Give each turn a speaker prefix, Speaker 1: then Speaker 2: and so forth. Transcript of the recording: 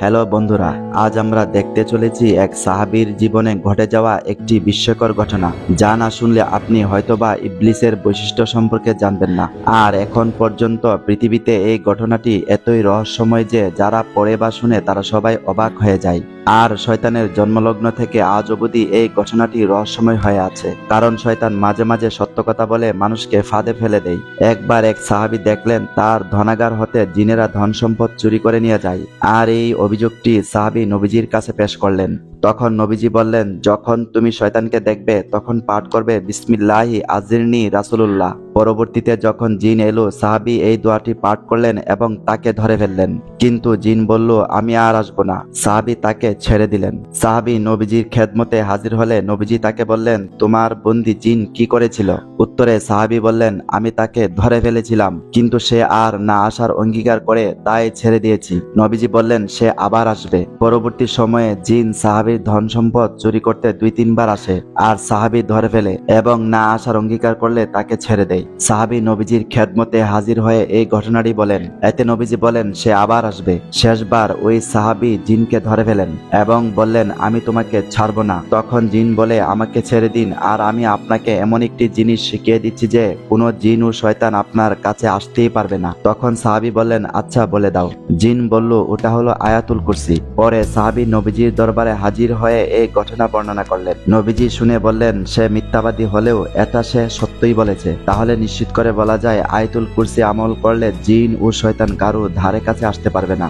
Speaker 1: Hello বন্ধুরা, আজ আমরা দেখতে চলেছি এক সাহাবির জীবনে ঘটে যাওয়া একটি বিস্ময়কর ঘটনা। যা না শুনলে আপনি হয়তোবা ইবলিসের বৈশিষ্ট্য সম্পর্কে জানবেন না। আর এখন পর্যন্ত পৃথিবীতে এই ঘটনাটি এতই রহস্যময় যে যারা পড়ে বা শুনে তারা সবাই অবাক হয়ে যায়। আর শয়তানের জন্মলগ্ন থেকে আজ অবধি এই ঘটনাটি রহস্যময় হয়ে আছে। কারণ শয়তান মাঝে মাঝে সত্য কথা বলে মানুষকে ফাঁদে ফেলে দেয়। একবার এক সাহাবি দেখলেন তার ধনাগার হতে জিনেরা ধন সম্পদ চুরি করে নিয়ে যায়। আর এই অভিযোগটি সাহাবি নবীজির কাছে পেশ করলেন। তখন নবীজি বললেন, যখন তুমি শয়তানকে দেখবে, তখন পাঠ করবে, বিসমিল্লাহি আজিরনি রাসূলুল্লাহ। পরবর্তীতে যখন জিন এলো, সাহাবী এই দোয়াটি পাঠ করলেন এবং তাকে ধরে ফেললেন। কিন্তু জিন বলল, আমি আর আসব না। সাহাবী তাকে ছেড়ে দিলেন। সাহাবী নবীজির খেদমতে হাজির হলে নবীজি তাকে বললেন, তোমার বন্দি জিন কি করেছিল? উত্তরে সাহাবী বললেন, আমি তাকে ধরে ফেলেছিলাম, কিন্তু সে আর না আসার অঙ্গীকার করে তাই ছেড়ে দিয়েছি। নবীজি বললেন, সে আবার আসবে। পরবর্তী সময়ে জিন সাহাবীর ধন সম্পদ চুরি করতে দুই তিনবার আসে, আর সাহাবী ধরে ফেলে এবং না আসার অঙ্গীকার করলে তাকে ছেড়ে দেয়। সাহাবী নবীজির খেদমতে হাজির হয়ে এই ঘটনাটি বলেন। এতে নবীজি বলেন, সে আবার আসবে। শেষবার ওই সাহাবী জিনকে ধরে ফেলেন এবং বললেন, আমি তোমাকে ছাড়বো না। তখন জিন বলে, আমাকে ছেড়ে দিন, আর আমি আপনাকে এমন একটি জিনিস শিখিয়ে দিচ্ছি যে কোনো জিন ও শয়তান আপনার কাছে আসতেই পারবে না। তখন সাহাবী বললেন আচ্ছা বলে দাও। জিন বলল, ওটা হলো আয়াতুল কুরসি। পরে সাহাবী নবীজির দরবারে হাজির হয়ে এই ঘটনা বর্ণনা করলেন। নবীজি শুনে বললেন, সে মিথ্যাবাদী হলেও এটা সে সত্যই বলেছে। তাহলে নিশ্চিত করে বলা যায়, আয়তুল কুরসি আমল করলে জিন ও শয়তান কারও ধারে কাছে আসতে পারবে না।